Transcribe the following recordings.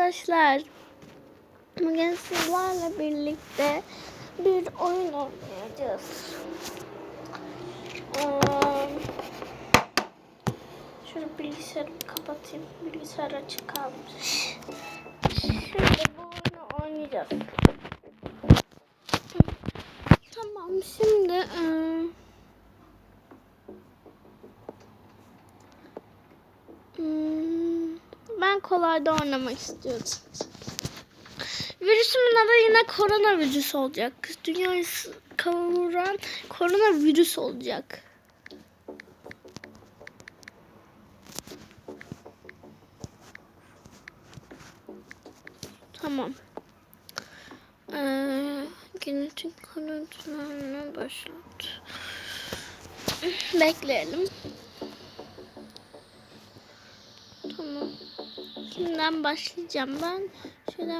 arkadaşlar. Bugün sizlerle birlikte bir oyun oynayacağız. Ee, şöyle bilgisayarı kapatayım. Bilgisayar açık kalmış. Şimdi bu oyunu oynayacağız. Tamam şimdi e, hmm, ben kolayda oynamak istiyorum. Virüsümün adı yine koronavirüs olacak. Dünyayı kavuran koronavirüs olacak. Tamam. Ee, genetik kanıtlarını başlat. Bekleyelim. Kimden başlayacağım ben?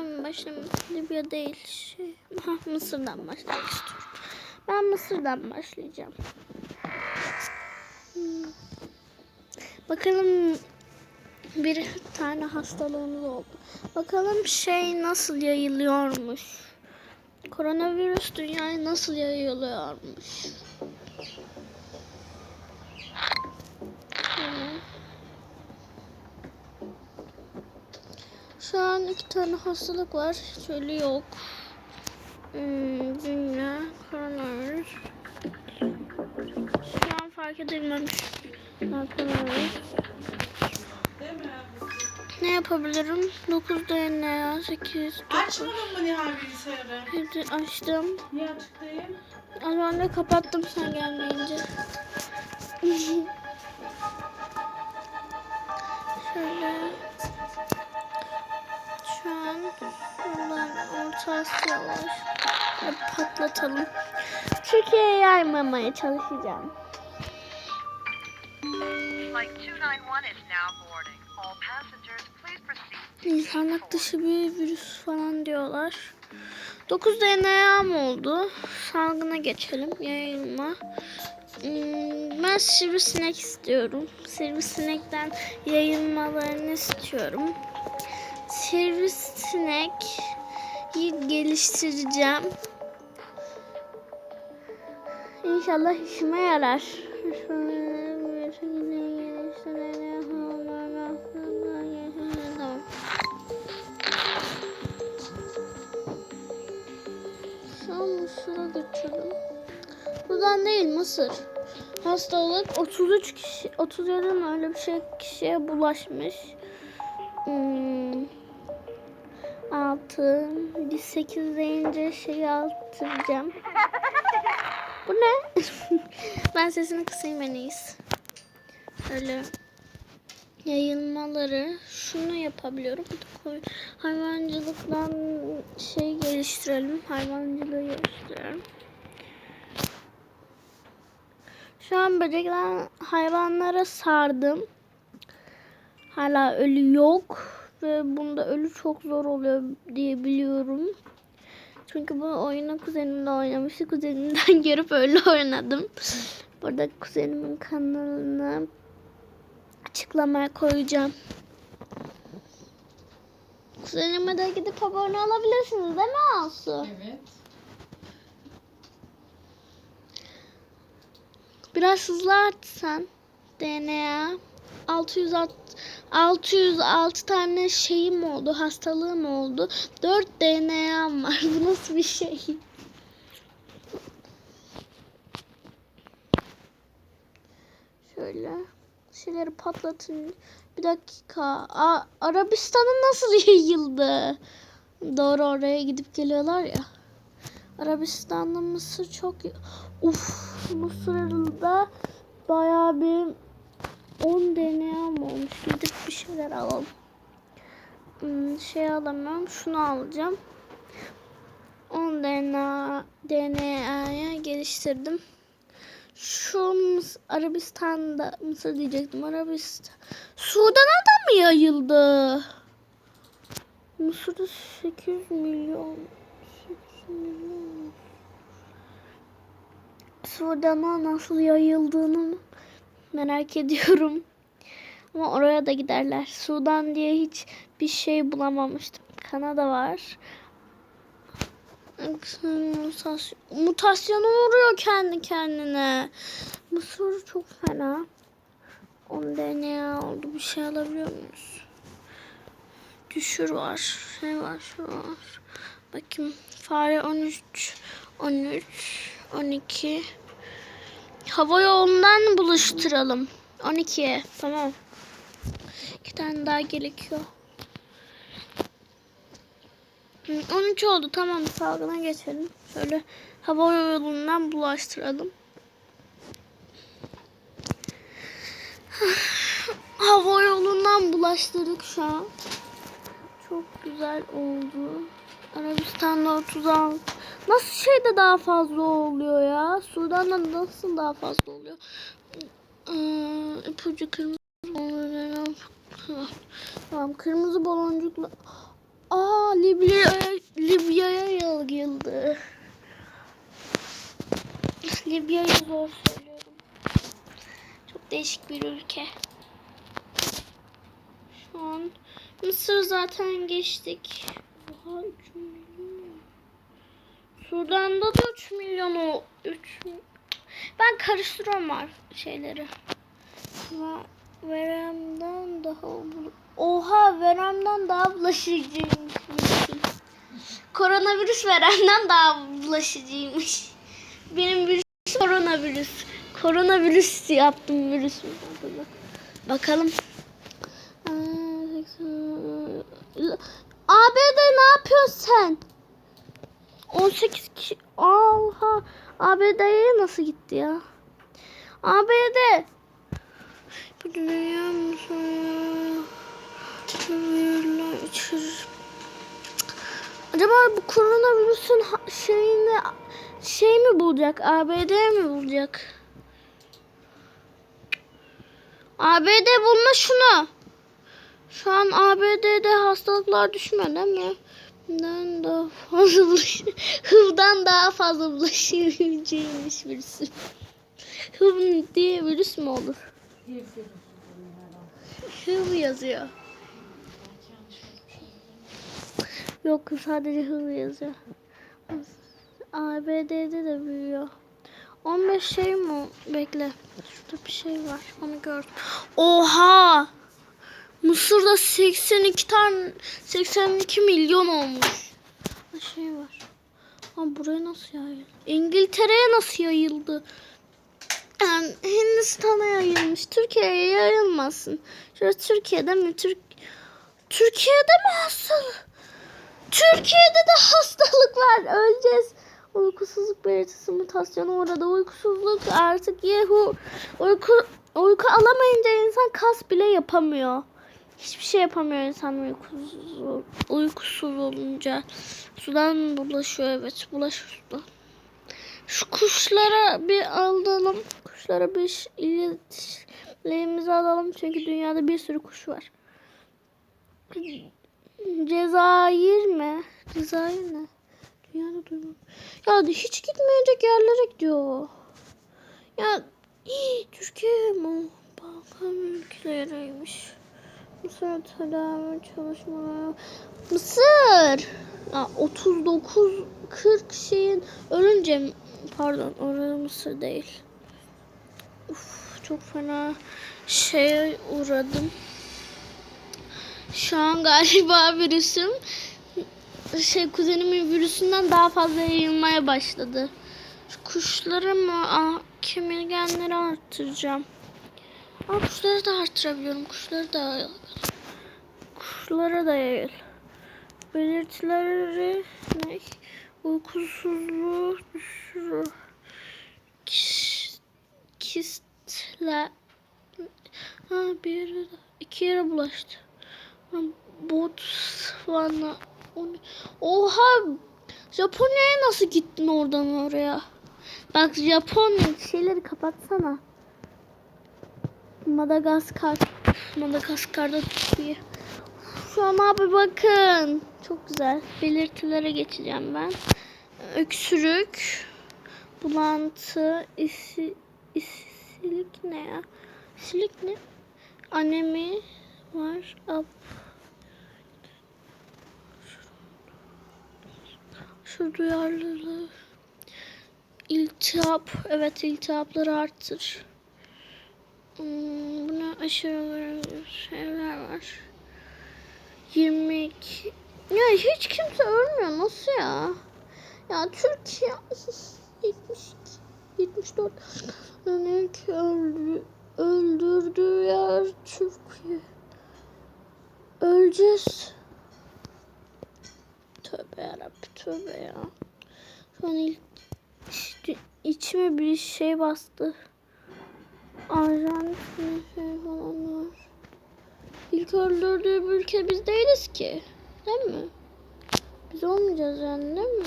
Mi başlayayım? Libya değil. Şey, Mısır'dan başlamak istiyorum. Ben Mısır'dan başlayacağım. Hmm. Bakalım bir tane hastalığımız oldu. Bakalım şey nasıl yayılıyormuş. Koronavirüs dünyaya nasıl yayılıyormuş. Şu an iki tane hastalık var. Ölü yok. Hmm, dünya, koronavirüs. Şu an fark edilmemiş. Koronavirüs. Ne yapabilirim? 9 DNA, 8, Açmadın mı Nihal bilgisayarı? 7 açtım. Niye açık değil? Az önce kapattım sen gelmeyince. Şöyle. Hadi patlatalım. Türkiye'ye yaymamaya çalışacağım. Flight 291 is now boarding. All passengers, please proceed. İnsanlık dışı bir virüs falan diyorlar. 9 DNA mı oldu? Salgına geçelim. Yayılma. Hmm, Ben sivrisinek istiyorum. Sivrisinekten yayılmalarını istiyorum. Sivrisinek geliştireceğim. İnşallah işime yarar. Mısır'a götürdüm. Buradan değil Mısır. Hastalık 33 kişi, 37 mi öyle bir şey kişiye bulaşmış. Hmm. 6, biz 8 deyince şeyi artıracağım. Bu ne? ben sesini kısayım en iyisi. Öyle yayılmaları şunu yapabiliyorum. Bir Hayvancılıktan şey geliştirelim. Hayvancılığı geliştirelim. Şu an böcekler hayvanlara sardım. Hala ölü yok ve bunda ölü çok zor oluyor diye biliyorum. Çünkü bu oyunu kuzenimle oynamıştı. Kuzenimden görüp öyle oynadım. Burada kuzenimin kanalını açıklamaya koyacağım. Kuzenime de gidip abone olabilirsiniz değil mi Asu? Evet. Biraz hızlı artsan DNA 606 606 tane şeyim oldu, hastalığım oldu. 4 DNA'm var. Bu nasıl bir şey? Şöyle şeyleri patlatın. Bir dakika. Aa, Arabistan'a nasıl yayıldı? Doğru oraya gidip geliyorlar ya. Arabistan'da Mısır çok... Uf, Mısır'da bayağı bir 10 DNA mı olmuş? Gidip bir şeyler alalım. Hmm, şey alamıyorum. Şunu alacağım. 10 DNA DNA'ya geliştirdim. Şu Arabistan'da Mısır diyecektim. Arabistan. Sudan'a da mı yayıldı? Mısır'da 8 milyon. 8 milyon. Sudan'a nasıl yayıldığını merak ediyorum. Ama oraya da giderler. Sudan diye hiç bir şey bulamamıştım. Kanada var. Mutasyon, mutasyona kendi kendine. Mısır çok fena. 10 DNA oldu. Bir şey alabiliyor muyuz? Düşür var. Şey var. Şu var. Bakayım. Fare 13. 13. 12. Hava yolundan buluşturalım. 12'ye. Tamam. İki tane daha gerekiyor. Hı, 13 oldu. Tamam. Salgına geçelim. Şöyle hava yolundan bulaştıralım. hava yolundan bulaştırdık şu an. Çok güzel oldu. Arabistan'da 36. Nasıl şeyde daha fazla oluyor ya? Sudan'da nasıl daha fazla oluyor? Ee, ipucu kırmızı. Tamam kırmızı baloncukla. Aa Libya'ya Libya'ya yayıldı. Libya'yı zor söylüyorum. Çok değişik bir ülke. Şu an Mısır zaten geçtik. Oha 3 milyon. Sudan'da da 3 milyon o 3 Ben karıştırıyorum ar- şeyleri. Veremden daha Oha veremden daha bulaşıcıymış. Koronavirüs veremden daha bulaşıcıymış. Benim virüs koronavirüs. Koronavirüs yaptım virüsü. Bakalım. Aa, ABD ne yapıyorsun sen? 18 kişi. Oha. ABD'ye nasıl gitti ya? ABD. Bu dünya Acaba bu koronavirüsün şeyini şey mi bulacak? ABD mi bulacak? ABD bulma şunu. Şu an ABD'de hastalıklar değil mi? Hıvdan daha fazla bulaş Hıvdan daha fazla bulaşıcıymış virüsü. Hıv diye virüs mü olur? Hıv yazıyor. Yok sadece hıv yazıyor. ABD'de de büyüyor. 15 şey mi? Bekle. Şurada bir şey var. Onu gördüm. Oha! Mısır'da 82 tane 82 milyon olmuş. Şey var. Ama buraya nasıl yayıldı? İngiltere'ye nasıl yayıldı? Yani Hindistan'a yayılmış. Türkiye'ye yayılmasın. Şurada Türkiye'de mi? Türk Türkiye'de mi hastalık? Türkiye'de de hastalık var. Öleceğiz. Uykusuzluk belirtisi mutasyona uğradı. Uykusuzluk artık yehu. Uyku, uyku alamayınca insan kas bile yapamıyor. Hiçbir şey yapamıyor insan uykusuz, uykusuz olunca. Sudan bulaşıyor evet. Bulaşıyor sudan. Şu kuşlara bir alalım. Kuşlara bir iletişimimizi alalım. Çünkü dünyada bir sürü kuş var. Cezayir mi? Cezayir ne? Dünyada duymam. Ya hiç gitmeyecek yerlere gidiyor. Ya hii, Türkiye mi? Balkan ülkeleriymiş. Mısır tedavi çalışmaları. Mısır! Ya 39 40 şeyin ölünce pardon orada Mısır değil. Uf, çok fena şeye uğradım. Şu an galiba virüsüm şey kuzenimin virüsünden daha fazla yayılmaya başladı. Kuşları mı ah, kemirgenleri arttıracağım. Aa, kuşları da arttırabiliyorum. Kuşları da kuşlara da yayıl. Belirtileri ne? Uykusuzluğu düşürür. Kis, kistler. Ha bir yere iki yere bulaştı. Botswana. Oha! Japonya'ya nasıl gittin oradan oraya? Bak Japonya şeyleri kapatsana. Madagaskar. Madagaskar'da Türkiye. Şu an abi bakın. Çok güzel. Belirtilere geçeceğim ben. Öksürük. Bulantı. Isi, isilik ne ya? İsilik ne? Anemi var. Ab. Şu duyarlılığı. İltihap. Evet iltihapları arttır. Hmm, buna aşırı şeyler var. 22. Ya hiç kimse ölmüyor. Nasıl ya? Ya Türkiye 72 74 örnek öldü, öldürdüğü yer Türkiye. Öleceğiz. Tövbe yarabbim tövbe ya. Şu ilk iç- içime bir şey bastı. Arjantin şey falan var. İlk öldürdüğü ülke biz değiliz ki. Değil mi? Biz olmayacağız yani değil mi?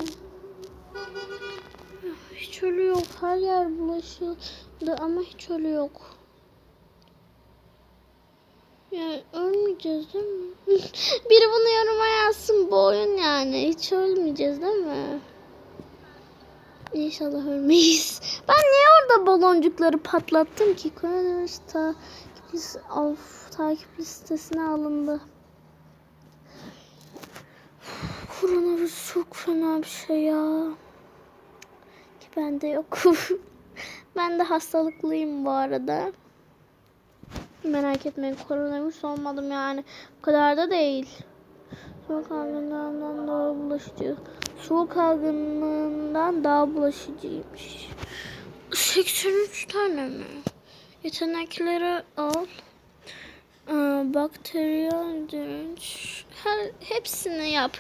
Hiç ölü yok. Her yer bulaşıldı ama hiç ölü yok. Yani ölmeyeceğiz değil mi? Biri bunu yoruma yazsın bu oyun yani. Hiç ölmeyeceğiz değil mi? İnşallah ölmeyiz. Ben niye orada baloncukları patlattım ki? Koronavirüs lis- of, takip listesine alındı. Koronavirüs çok fena bir şey ya. Ki bende yok. ben de hastalıklıyım bu arada. Merak etmeyin koronavirüs olmadım yani. Bu kadar da değil. Soğuk algınlığından daha bulaşıcı. Soğuk algınlığından daha bulaşıcıymış. 83 tane mi? Yetenekleri al. Ee, bakteriyel direnç. Her, hepsini yap.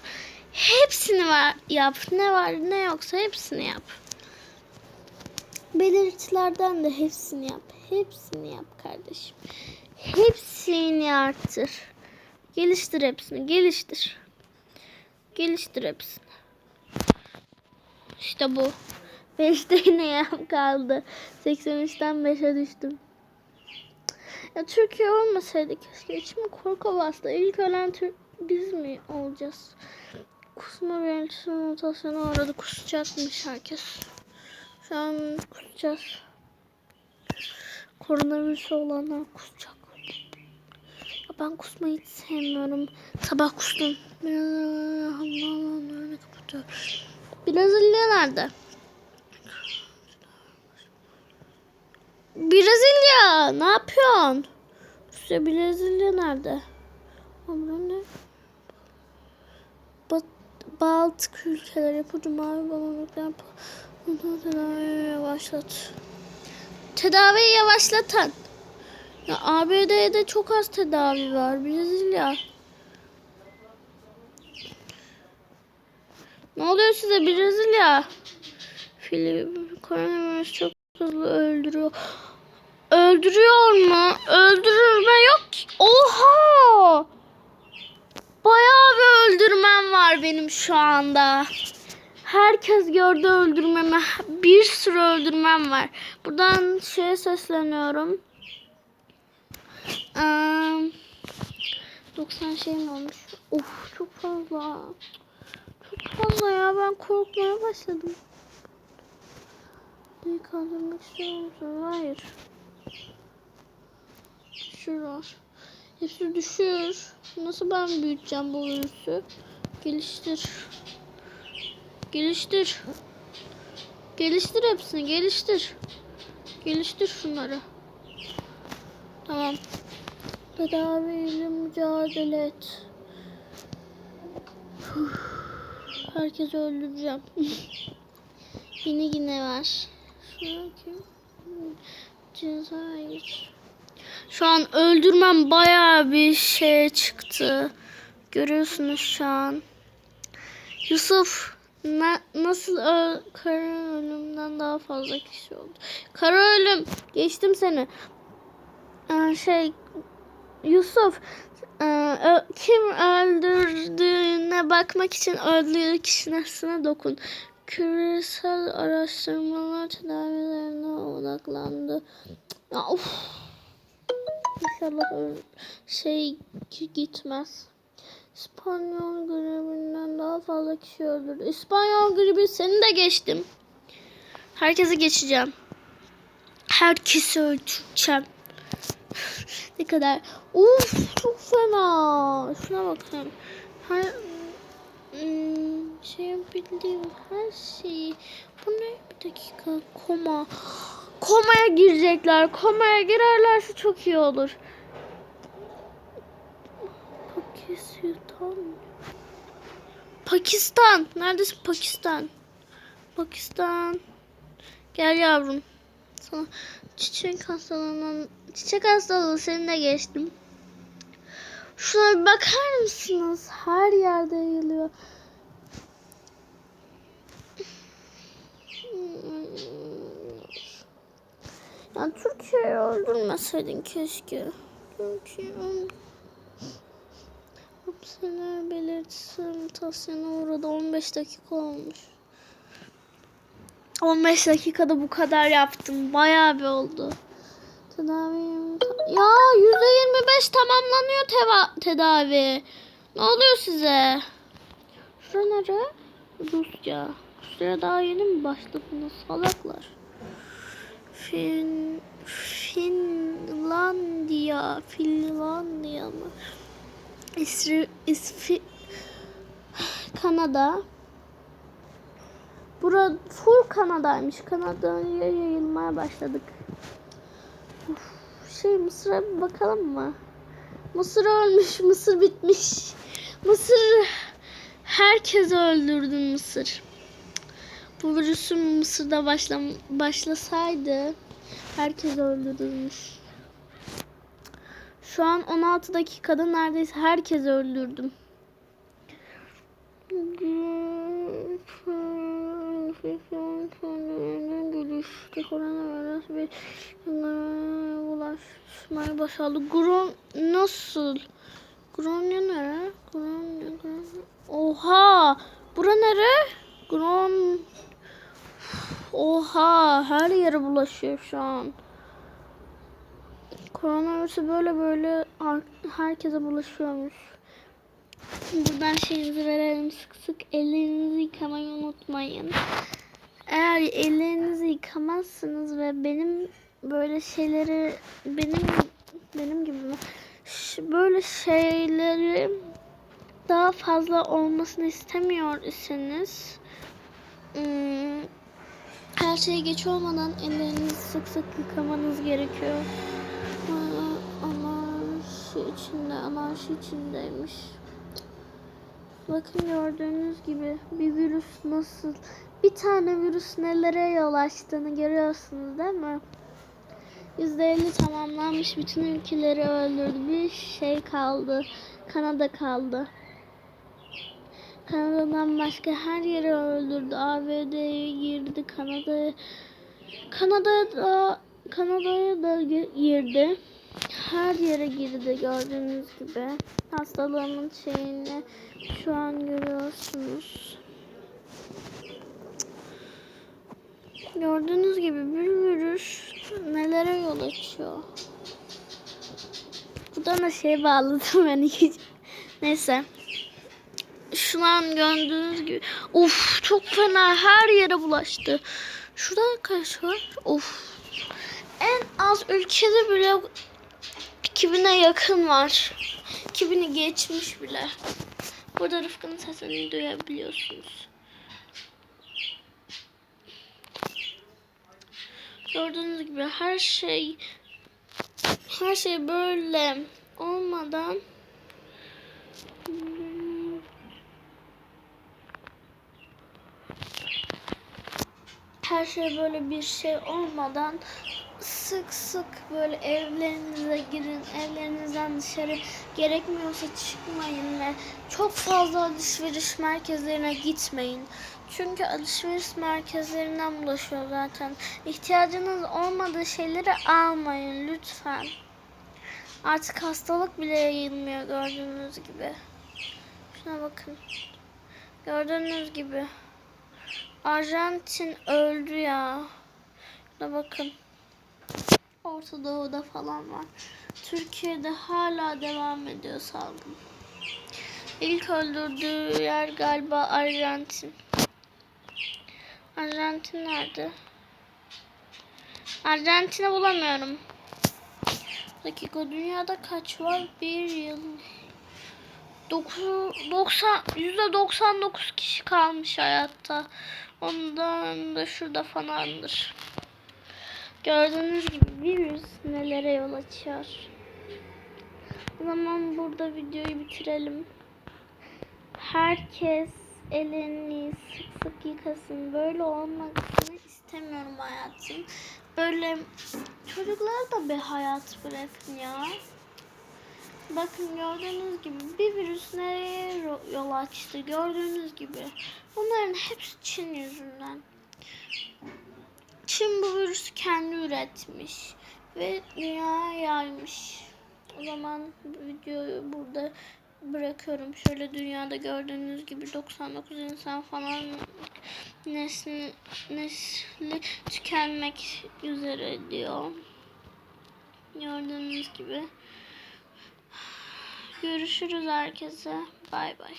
Hepsini var, yap. Ne var ne yoksa hepsini yap. Belirtilerden de hepsini yap. Hepsini yap kardeşim. Hepsini arttır. Geliştir hepsini. Geliştir. Geliştir hepsini. İşte bu. 5'te yine yam kaldı. 83'ten 5'e düştüm. Ya Türkiye olmasaydı keşke içime korku bastı. İlk ölen Türk biz mi olacağız? Kusma belirtisi mutasyonu aradı. Kusacakmış herkes. Şu an kusacağız. Koronavirüs olanlar kusacak. Ya ben kusmayı hiç sevmiyorum. Sabah kustum. Biraz Allah'ım kapatıyor. Brezilya nerede? Brezilya ne yapıyorsun? Rusya Brezilya nerede? Ama ne? Bat Baltık ülkeler yapıcı mavi balonluklar tedaviyi yavaşlat. Tedaviyi yavaşlatan. Ya ABD'de çok az tedavi var. Brezilya. Ne oluyor size Brezilya? Filip koronavirüs çok hızlı öldürüyor. Öldürüyor mu? Öldürme yok ki. Oha! Bayağı bir öldürmem var benim şu anda. Herkes gördü öldürmemi. Bir sürü öldürmem var. Buradan şeye sesleniyorum. Eee, 90 şeyim olmuş. Of çok fazla. Fazla ya ben korkmaya başladım. Neyi kaldırmak istiyor musun? Hayır. Düşür var. Hepsi düşür. Nasıl ben büyüteceğim bu virüsü? Geliştir. Geliştir. Geliştir hepsini. Geliştir. Geliştir şunları. Tamam. Tedaviyle mücadele et. Herkesi öldüreceğim. yine yine var. Şuna kim? Cezayir. Şu an öldürmem bayağı bir şey çıktı. Görüyorsunuz şu an. Yusuf na- nasıl öl kara ölümden daha fazla kişi oldu. Kara ölüm geçtim seni. Ee, şey Yusuf e, kim öldürdüğüne bakmak için öldüğü kişisine dokun. Küresel araştırmalar tedavilerine odaklandı. Of. İnşallah şey gitmez. İspanyol gribinden daha fazla kişi öldürdü. İspanyol gribi seni de geçtim. Herkesi geçeceğim. Herkesi öldüreceğim. ne kadar. Uf çok fena. Şuna bakın. Her hmm, şey bildiğim her şeyi. Bu ne? Bir dakika. Koma. Komaya girecekler. Komaya girerlerse çok iyi olur. Pakistan. Pakistan. Neredesin Pakistan? Pakistan. Gel yavrum. Sana çiçek hastalığından çiçek hastalığı seninle geçtim. Şuna bakar mısınız? Her yerde yayılıyor. Ya Türkiye'yi öldürmeseydin keşke. Türkiye Hapseler belirtisi mutasyona uğradı. 15 dakika olmuş. 15 dakikada bu kadar yaptım. Bayağı bir oldu. Tedavi ya %25 tamamlanıyor teva- tedavi. Ne oluyor size? Şura nere? Rusya. Rusya daha yeni mi başladınız salaklar? Fin Finlandiya, Finlandiya mı? İsri, İsfi, Kanada. Bura full Kanada'ymış. Kanada'ya yayılmaya başladık. Şey Mısır'a bir bakalım mı? Mısır ölmüş, Mısır bitmiş. Mısır herkes öldürdü Mısır. Bu virüsün Mısır'da başla, başlasaydı herkes öldürülmüş. Şu an 16 dakikada neredeyse herkes öldürdüm. Gelişti koronavirüs bir bulaşmaya başladı. Gron nasıl? Gronya nere? Gronya, Gronya. Oha! Bura nere? Gron Oha! Her yere bulaşıyor şu an. Koronavirüsü böyle böyle herkese bulaşıyormuş. Buradan şeyinizi verelim sık sık ellerinizi yıkamayı unutmayın. Eğer ellerinizi yıkamazsınız ve benim böyle şeyleri benim benim gibi böyle şeyleri daha fazla olmasını istemiyor iseniz her şey geç olmadan ellerinizi sık sık yıkamanız gerekiyor. Aa, Anarşi içinde, anarşi içindeymiş. Bakın gördüğünüz gibi bir virüs nasıl, bir tane virüs nelere yol açtığını görüyorsunuz değil mi? %50 tamamlanmış bütün ülkeleri öldürdü. Bir şey kaldı. Kanada kaldı. Kanada'dan başka her yeri öldürdü. ABD'ye girdi. Kanada'ya Kanada'ya da gi- girdi. Her yere girdi gördüğünüz gibi. Hastalığımın şeyini şu an görüyorsunuz. Gördüğünüz gibi bir virüs nelere yol açıyor. Buradan da şey bağladım ben hiç. Neyse. Şu an gördüğünüz gibi. Of çok fena her yere bulaştı. Şurada kaç var? Of. En az ülkede bile 2000'e yakın var. 2000'i geçmiş bile. Burada Rıfkı'nın sesini duyabiliyorsunuz. Gördüğünüz gibi her şey her şey böyle olmadan her şey böyle bir şey olmadan sık sık böyle evlerinize girin, evlerinizden dışarı gerekmiyorsa çıkmayın ve çok fazla alışveriş merkezlerine gitmeyin. Çünkü alışveriş merkezlerinden bulaşıyor zaten. İhtiyacınız olmadığı şeyleri almayın lütfen. Artık hastalık bile yayılmıyor gördüğünüz gibi. Şuna bakın. Gördüğünüz gibi. Arjantin öldü ya. Şuna bakın. Orta Doğu'da falan var. Türkiye'de hala devam ediyor salgın. İlk öldürdüğü yer galiba Arjantin. Arjantin nerede? Arjantin'i bulamıyorum. dakika dünyada kaç var? Bir yıl. 9, 90, %99 kişi kalmış hayatta. Ondan da şurada falandır. Gördüğünüz gibi virüs nelere yol açıyor. O zaman burada videoyu bitirelim. Herkes elini sık sık yıkasın. Böyle olmasını istemiyorum hayatım. Böyle çocuklara da bir hayat bırakın ya. Bakın gördüğünüz gibi bir virüs nereye yol açtı gördüğünüz gibi. Bunların hepsi Çin yüzünden. Çin bu virüsü kendi üretmiş ve dünyaya yaymış. O zaman videoyu burada bırakıyorum. Şöyle dünyada gördüğünüz gibi 99 insan falan nesli, nesli tükenmek üzere diyor. Gördüğünüz gibi. Görüşürüz herkese. Bay bay.